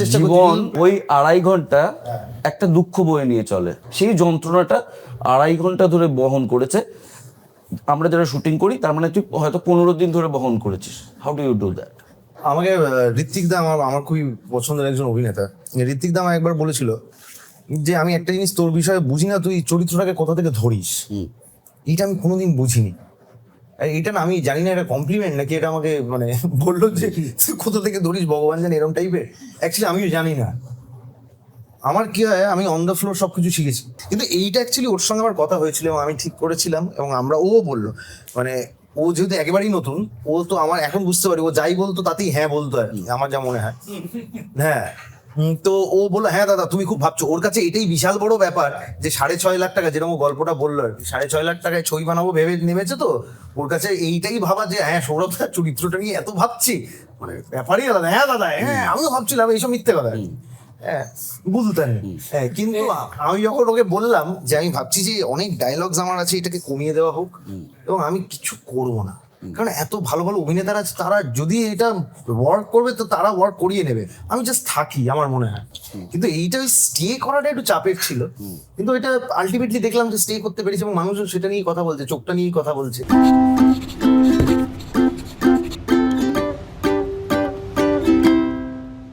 চেষ্টা জীবন ওই আড়াই ঘণ্টা একটা দুঃখ বয়ে নিয়ে চলে। সেই যন্ত্রণাটা আড়াই ঘণ্টা ধরে বহন করেছে। আমরা যারা শুটিং করি তার মানে তুই হয়তো পনেরো দিন ধরে বহন করেছিস। How do you do that আমাকে ঋত্বিক দা আমার আমার খুবই পছন্দের একজন অভিনেতা। ঋত্বিক দা আমাকে একবার বলেছিল যে আমি একটা জিনিস তোর বিষয়ে বুঝি না তুই চরিত্রটাকে কোথা থেকে ধরিস? এইটা আমি কোনোদিন বুঝিনি। এটা না আমি জানি না এটা কমপ্লিমেন্ট নাকি এটা আমাকে মানে বলল যে কোথা থেকে ধরিস? ভগবান জানি এরকম টাইপের অ্যাকচুয়ালি আমিও জানি না। আমার কি হয় আমি অন দ্য ফ্লোর সব কিছু শিখেছি। কিন্তু এইটা অ্যাকচুয়ালি ওর সঙ্গে আমার কথা হয়েছিল এবং আমি ঠিক করেছিলাম এবং আমরা ও বলল মানে ও যেহেতু একেবারেই নতুন ও তো আমার এখন বুঝতে পারি ও যাই বলতো তাতেই হ্যাঁ বলতো আর কি, আমার যা মনে হয়। হ্যাঁ। তো ও বলল হ্যাঁ দাদা তুমি খুব ভাবছ। ওর কাছে এটাই বিশাল বড় ব্যাপার যে সাড়ে ছয় লাখ টাকা যেরকম গল্পটা বলল আর কি, সাড়ে ছয় লাখ টাকায় ছবি বানাবো ভেবে নেমেছে তো ওর কাছে এইটাই ভাবা যে হ্যাঁ সৌরভ দার চরিত্রটা নিয়ে এত ভাবছি। মানে ব্যাপারই আলাদা। হ্যাঁ দাদা হ্যাঁ আমিও ভাবছিলাম এইসব মিথ্যে কথা। হ্যাঁ বুঝতেন হ্যাঁ কিন্তু আমি যখন ওকে বললাম যে আমি ভাবছি যে অনেক ডায়লগস আমার আছে এটাকে কমিয়ে দেওয়া হোক এবং আমি কিছু করব না। কারণ এত ভালো ভালো অভিনেতারা আছে, তারা যদি এটা ওয়ার্ক করবে, তো তারা ওয়ার্ক করিয়ে নেবে। আমি জাস্ট থাকি, আমার মনে হয়। কিন্তু এইটা ওই স্টে করাটা একটু চাপের ছিল। কিন্তু এটা আলটিমেটলি দেখলাম যে স্টে করতে পেরেছি এবং মানুষও সেটা নিয়ে কথা বলছে, চোখটা নিয়েই কথা বলছে।